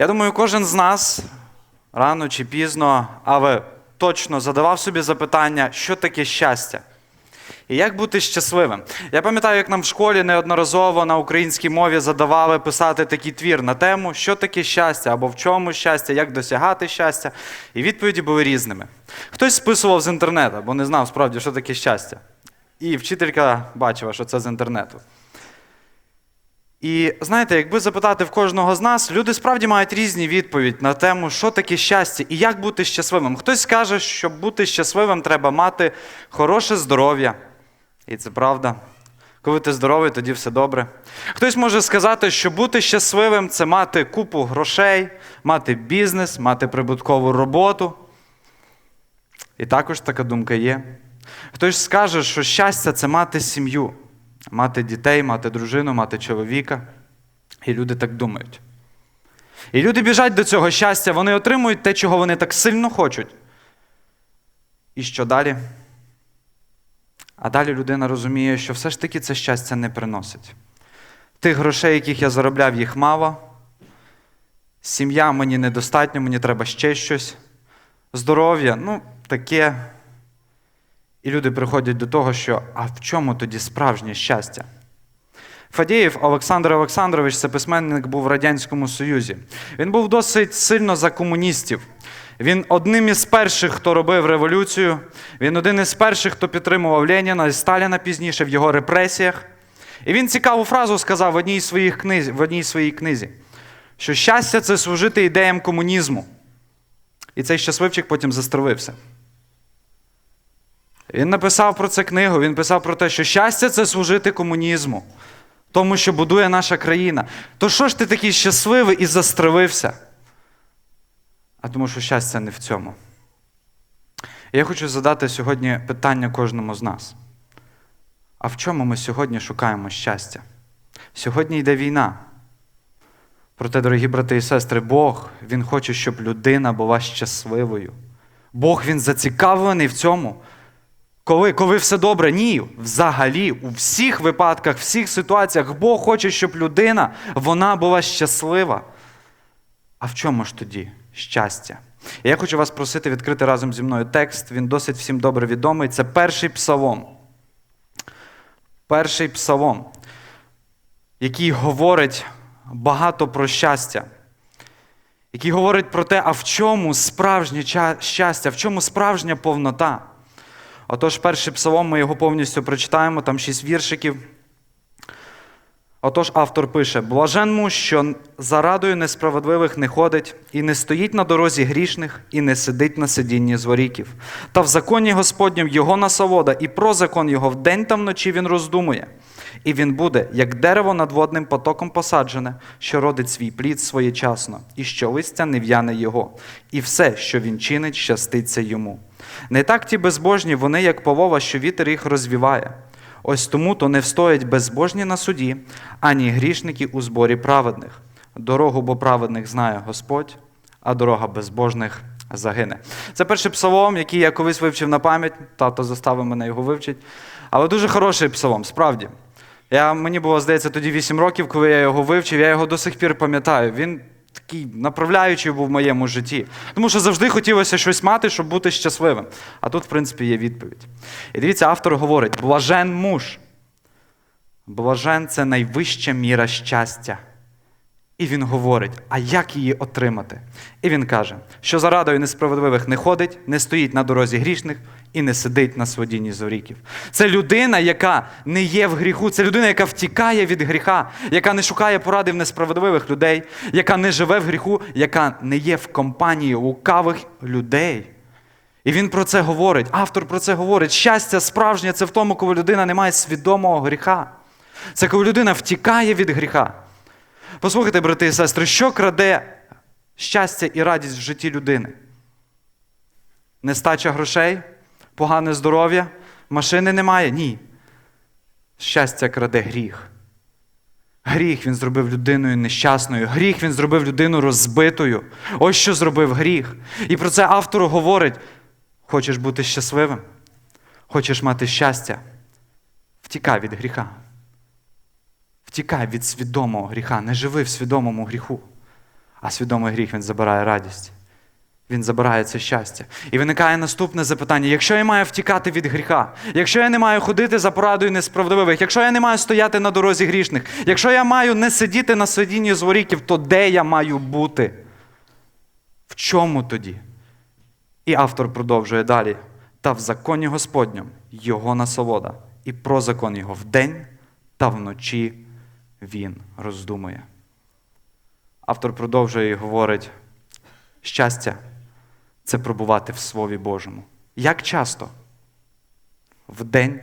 Я думаю, кожен з нас рано чи пізно, але точно задавав собі запитання, що таке щастя. І як бути щасливим? Я пам'ятаю, як нам в школі неодноразово на українській мові задавали писати такий твір на тему, що таке щастя, або в чому щастя, як досягати щастя. І відповіді були різними. Хтось списував з інтернету, бо не знав справді, що таке щастя. І вчителька бачила, що це з інтернету. І знаєте, якби запитати в кожного з нас, люди справді мають різні відповіді на тему, що таке щастя і як бути щасливим. Хтось скаже, що бути щасливим треба мати хороше здоров'я. І це правда. Коли ти здоровий, тоді все добре. Хтось може сказати, що бути щасливим це мати купу грошей, мати бізнес, мати прибуткову роботу. І також така думка є. Хтось скаже, що щастя це мати сім'ю, мати дітей, мати дружину, мати чоловіка. І люди так думають. І люди біжать до цього щастя, вони отримують те, чого вони так сильно хочуть. І що далі? А далі людина розуміє, що все ж таки це щастя не приносить. Тих грошей, яких я заробляв, їх мало. Сім'я мені недостатньо, мені треба ще щось. Здоров'я, ну, таке. І люди приходять до того, що а в чому тоді справжнє щастя? Фадєєв Олександр Олександрович, це письменник був в Радянському Союзі. Він був досить сильно за комуністів. Він одним із перших, хто робив революцію. Він один із перших, хто підтримував Леніна і Сталіна пізніше в його репресіях. І він цікаву фразу сказав в одній своїх книзі, в одній своїй книзі, що щастя це служити ідеям комунізму. І цей щасливчик потім застровився. Він написав про це книгу, він писав про те, що щастя це служити комунізму, тому що будує наша країна. То що ж ти такий щасливий і застровився? А тому що щастя не в цьому. Я хочу задати сьогодні питання кожному з нас. А в чому ми сьогодні шукаємо щастя? Сьогодні йде війна. Проте, дорогі брати і сестри, Бог, Він хоче, щоб людина була щасливою. Бог Він зацікавлений в цьому. Коли, коли все добре, ні, взагалі, у всіх випадках, в всіх ситуаціях Бог хоче, щоб людина вона була щаслива. А в чому ж тоді щастя? Я хочу вас просити відкрити разом зі мною текст. Він досить всім добре відомий. Це перший псалом. Перший псалом, який говорить багато про щастя, який говорить про те, а в чому справжнє щастя, в чому справжня повнота. Отож, перший псалом, ми його повністю прочитаємо, там шість віршиків. Отож, автор пише: Блажен муж, що за радою несправедливих не ходить, і не стоїть на дорозі грішних, і не сидить на сидінні зворіків. Та в законі Господнім його насолода, і про закон його вдень та вночі він роздумує. І він буде, як дерево над водним потоком посаджене, що родить свій плід своєчасно, і що листя не в'яне його, і все, що він чинить, щаститься йому. Не так ті безбожні, вони, як полова, що вітер їх розвіває. Ось тому то не встоять безбожні на суді, ані грішники у зборі праведних. Дорогу бо праведних знає Господь, а дорога безбожних загине. Це перший псалом, який я колись вивчив на пам'ять, тато заставив мене його вивчити. Але дуже хороший псалом, справді. Я, мені було, здається, тоді 8 років, коли я його вивчив, я його до сих пір пам'ятаю. Він такий направляючий був в моєму житті. Тому що завжди хотілося щось мати, щоб бути щасливим. А тут, в принципі, є відповідь. І дивіться, автор говорить: блажен муж. Блажен це найвища міра щастя. І він говорить, а як її отримати? І він каже, що за радою несправедливих не ходить, не стоїть на дорозі грішних і не сидить на сводінні зоріків. Це людина, яка не є в гріху, це людина, яка втікає від гріха, яка не шукає поради в несправедливих людей, яка не живе в гріху, яка не є в компанії лукавих людей. І він про це говорить. Автор про це говорить. Щастя справжнє це в тому, коли людина не має свідомого гріха. Це коли людина втікає від гріха. Послухайте, брати і сестри, що краде щастя і радість в житті людини? Нестача грошей, погане здоров'я, машини немає? Ні. Щастя краде гріх. Гріх він зробив людиною нещасною, гріх він зробив людину розбитою. Ось що зробив гріх. І про це автор говорить: хочеш бути щасливим? Хочеш мати щастя? Втікай від гріха. Втікай від свідомого гріха, не живи в свідомому гріху. А свідомий гріх він забирає радість. Він забирає це щастя. І виникає наступне запитання: якщо я маю втікати від гріха, якщо я не маю ходити за порадою несправедливих, якщо я не маю стояти на дорозі грішних, якщо я маю не сидіти на сидінні зворіків, то де я маю бути? В чому тоді? І автор продовжує далі. Та в законі Господньому його насолода, і про закон його вдень та вночі він роздумує. Автор продовжує і говорить: щастя це пробувати в Слові Божому. Як часто? Вдень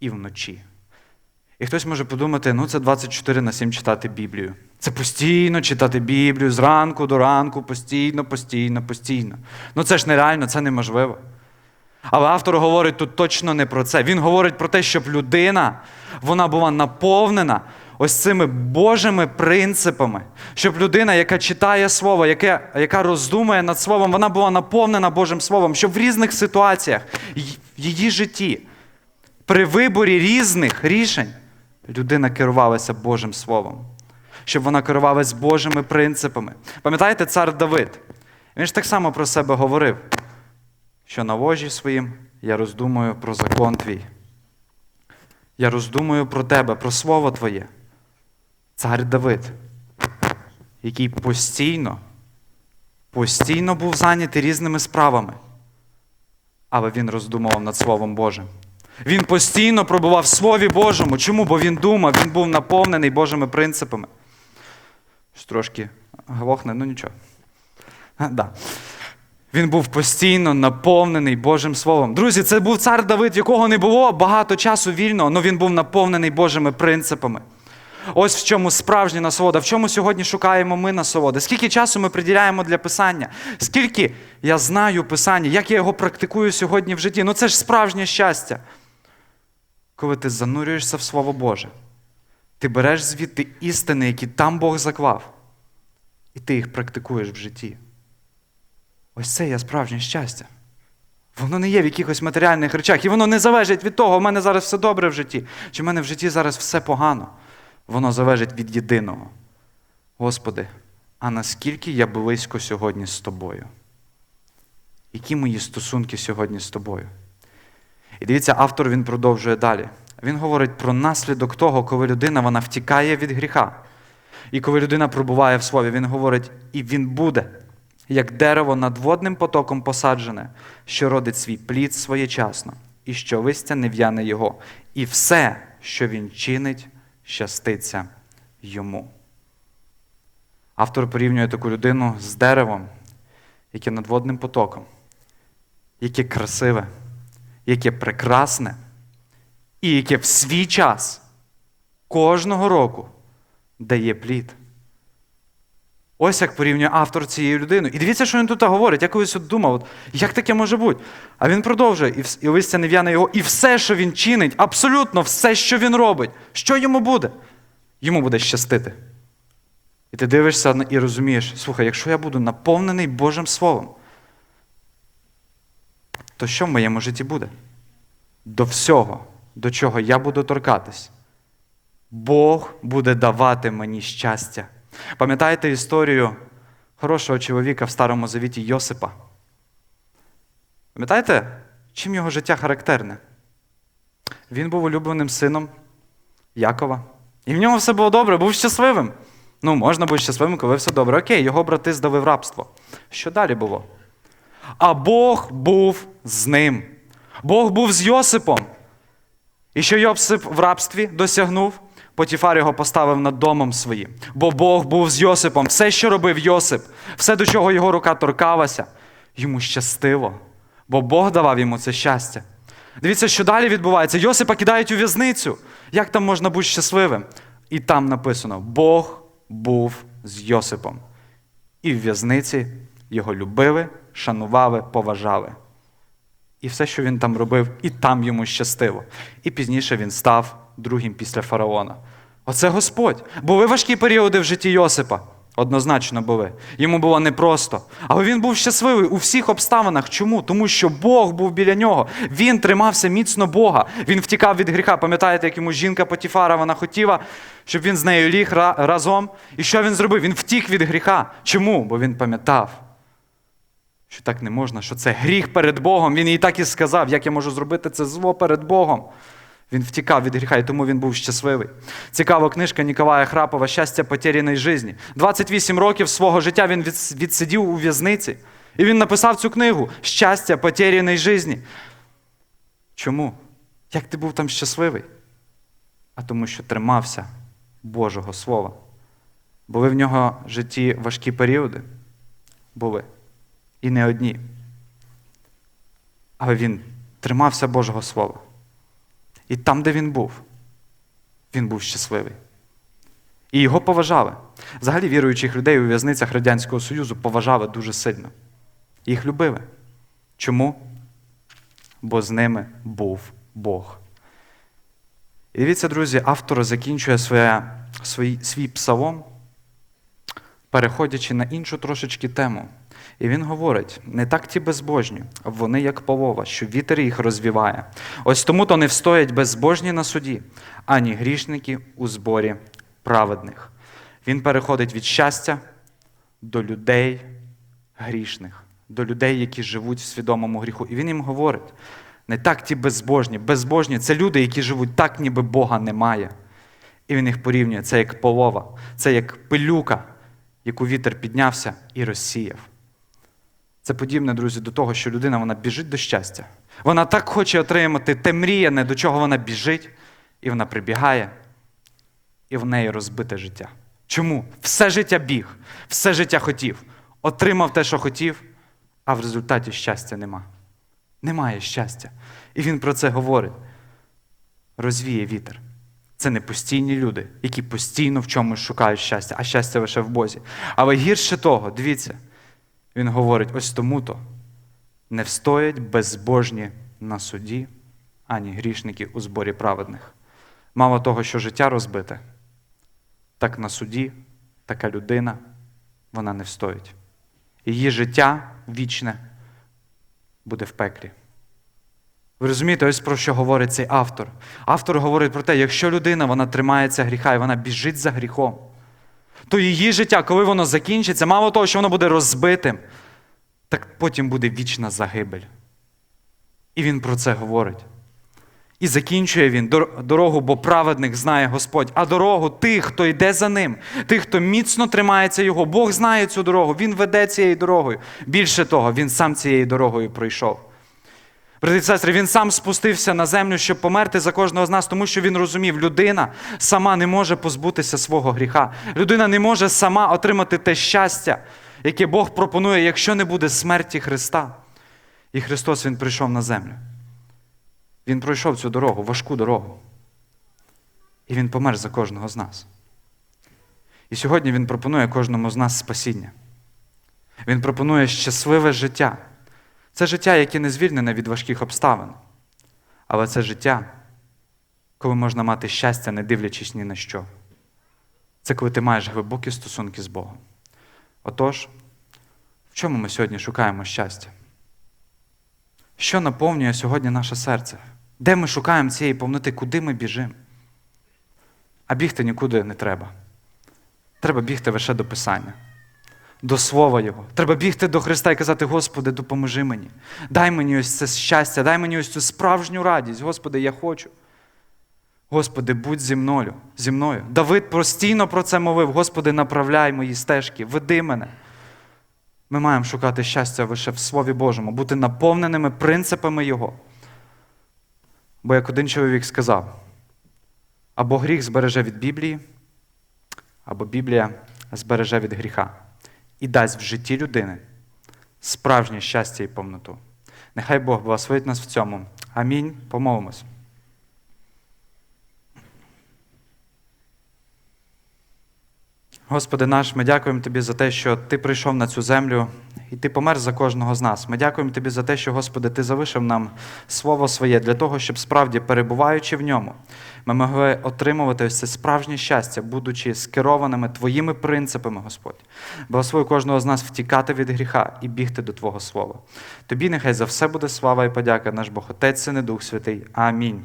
і вночі. І хтось може подумати, ну це 24 на 7 читати Біблію. Це постійно читати Біблію зранку до ранку, постійно, постійно, постійно. Ну це ж нереально, це неможливо. Але автор говорить тут точно не про це. Він говорить про те, щоб людина вона була наповнена ось цими Божими принципами, щоб людина, яка читає Слово, яка, яка роздумує над Словом, вона була наповнена Божим Словом, щоб в різних ситуаціях в її житті, при виборі різних рішень, людина керувалася Божим Словом, щоб вона керувалася Божими принципами. Пам'ятаєте, цар Давид? Він ж так само про себе говорив що на ложі своїм я роздумую про закон твій. Я роздумую про тебе, про слово Твоє. Цар Давид, який постійно, постійно був зайнятий різними справами, але він роздумував над Словом Божим. Він постійно пробував в Слові Божому. Чому? Бо він думав, він був наповнений Божими принципами. Трошки глохне, ну нічого. Да. Він був постійно наповнений Божим Словом. Друзі, це був цар Давид, якого не було багато часу вільного, але він був наповнений Божими принципами. Ось в чому справжня насолода, в чому сьогодні шукаємо ми насолоди. Скільки часу ми приділяємо для писання? Скільки я знаю писання, як я його практикую сьогодні в житті? Ну це ж справжнє щастя. Коли ти занурюєшся в Слово Боже, ти береш звідти істини, які там Бог заклав, і ти їх практикуєш в житті. Ось це є справжнє щастя. Воно не є в якихось матеріальних речах, і воно не залежить від того, у мене зараз все добре в житті, чи в мене в житті зараз все погано. Воно залежить від єдиного. Господи, а наскільки я близько сьогодні з тобою? Які мої стосунки сьогодні з тобою? І дивіться, автор він продовжує далі. Він говорить про наслідок того, коли людина вона втікає від гріха. І коли людина пробуває в слові, він говорить, і він буде, як дерево над водним потоком посаджене, що родить свій плід своєчасно, і що листя не в'яне його, і все, що він чинить, щаститься йому. Автор порівнює таку людину з деревом, яке над водним потоком, яке красиве, яке прекрасне, і яке в свій час кожного року дає плід. Ось як порівнює автор цією людиною. І дивіться, що він тут говорить. Я колись от думав, от, як таке може бути? А він продовжує, і, вс- і листя не в'яне його, і все, що він чинить, абсолютно все, що він робить, що йому буде? Йому буде щастити. І ти дивишся і розумієш, слухай, якщо я буду наповнений Божим Словом, то що в моєму житті буде? До всього, до чого я буду торкатись, Бог буде давати мені щастя. Пам'ятаєте історію хорошого чоловіка в Старому Завіті Йосипа? Пам'ятаєте, чим його життя характерне? Він був улюбленим сином Якова. І в нього все було добре, був щасливим. Ну, можна бути щасливим, коли все добре. Окей, його брати здали в рабство. Що далі було? А Бог був з ним. Бог був з Йосипом. І що Йосип в рабстві досягнув, Потіфар його поставив над домом своїм. Бо Бог був з Йосипом. Все, що робив Йосип, все, до чого його рука торкалася, йому щастило. Бо Бог давав йому це щастя. Дивіться, що далі відбувається. Йосипа кидають у в'язницю. Як там можна бути щасливим? І там написано: Бог був з Йосипом. І в в'язниці його любили, шанували, поважали. І все, що він там робив, і там йому щастило. І пізніше він став другим після фараона. Оце Господь. Були важкі періоди в житті Йосипа. Однозначно були. Йому було непросто. Але він був щасливий у всіх обставинах. Чому? Тому що Бог був біля нього. Він тримався міцно Бога. Він втікав від гріха. Пам'ятаєте, як йому жінка Потіфара вона хотіла, щоб він з нею ліг разом. І що він зробив? Він втік від гріха. Чому? Бо він пам'ятав, що так не можна, що це гріх перед Богом. Він їй так і сказав, як я можу зробити це зло перед Богом. Він втікав від гріха, і тому він був щасливий. Цікава книжка Ніколая Храпова Щастя потеряної житті. 28 років свого життя він відсидів у в'язниці. І він написав цю книгу Щастя потеряної житті. Чому? Як ти був там щасливий? А тому, що тримався Божого Слова. Були в нього житті важкі періоди? Були. І не одні. Але він тримався Божого Слова. І там, де він був, він був щасливий. І його поважали. Взагалі віруючих людей у в'язницях Радянського Союзу поважали дуже сильно. Їх любили. Чому? Бо з ними був Бог. І дивіться, друзі, автор закінчує своє, свій, свій псалом, переходячи на іншу трошечки тему. І він говорить: не так ті безбожні, вони як полова, що вітер їх розвіває. Ось тому то не встоять безбожні на суді, ані грішники у зборі праведних. Він переходить від щастя до людей грішних, до людей, які живуть в свідомому гріху. І він їм говорить: не так ті безбожні. Безбожні це люди, які живуть так, ніби Бога немає. І він їх порівнює. Це як полова, це як пилюка, яку вітер піднявся і розсіяв. Це подібне, друзі, до того, що людина вона біжить до щастя. Вона так хоче отримати те мріяне, до чого вона біжить, і вона прибігає, і в неї розбите життя. Чому? Все життя біг, все життя хотів, отримав те, що хотів, а в результаті щастя нема. Немає щастя. І він про це говорить. Розвіє вітер. Це не постійні люди, які постійно в чомусь шукають щастя, а щастя лише в Бозі. Але гірше того, дивіться, він говорить: ось тому-то не встоять безбожні на суді, ані грішники у зборі праведних. Мало того, що життя розбите, так на суді така людина, вона не встоїть. Її життя вічне буде в пеклі. Ви розумієте, ось про що говорить цей автор. Автор говорить про те, якщо людина вона тримається гріха і вона біжить за гріхом, то її життя, коли воно закінчиться, мало того, що воно буде розбитим, так потім буде вічна загибель. І він про це говорить. І закінчує він дорогу, бо праведник знає Господь, а дорогу тих, хто йде за ним, тих, хто міцно тримається його. Бог знає цю дорогу, він веде цією дорогою. Більше того, він сам цією дорогою пройшов. Брати і сестри, він сам спустився на землю, щоб померти за кожного з нас, тому що він розумів, людина сама не може позбутися свого гріха. Людина не може сама отримати те щастя, яке Бог пропонує, якщо не буде смерті Христа. І Христос Він прийшов на землю. Він пройшов цю дорогу, важку дорогу. І Він помер за кожного з нас. І сьогодні Він пропонує кожному з нас спасіння. Він пропонує щасливе життя. Це життя, яке не звільнене від важких обставин. Але це життя, коли можна мати щастя, не дивлячись ні на що. Це коли ти маєш глибокі стосунки з Богом. Отож, в чому ми сьогодні шукаємо щастя? Що наповнює сьогодні наше серце? Де ми шукаємо цієї повноти, куди ми біжимо? А бігти нікуди не треба. Треба бігти лише до Писання, до Слова Його. Треба бігти до Христа і казати, Господи, допоможи мені. Дай мені ось це щастя, дай мені ось цю справжню радість. Господи, я хочу. Господи, будь зі мною. зі мною. Давид постійно про це мовив. Господи, направляй мої стежки, веди мене. Ми маємо шукати щастя лише в Слові Божому, бути наповненими принципами Його. Бо як один чоловік сказав, або гріх збереже від Біблії, або Біблія збереже від гріха і дасть в житті людини справжнє щастя і повноту. Нехай Бог благословить нас в цьому. Амінь. Помолимось. Господи наш, ми дякуємо Тобі за те, що Ти прийшов на цю землю і Ти помер за кожного з нас. Ми дякуємо Тобі за те, що, Господи, Ти залишив нам Слово своє для того, щоб справді, перебуваючи в ньому, ми могли отримувати ось це справжнє щастя, будучи скерованими Твоїми принципами, Господь. Благослови кожного з нас втікати від гріха і бігти до Твого Слова. Тобі нехай за все буде слава і подяка, наш Бог Отець, Син і Дух Святий. Амінь.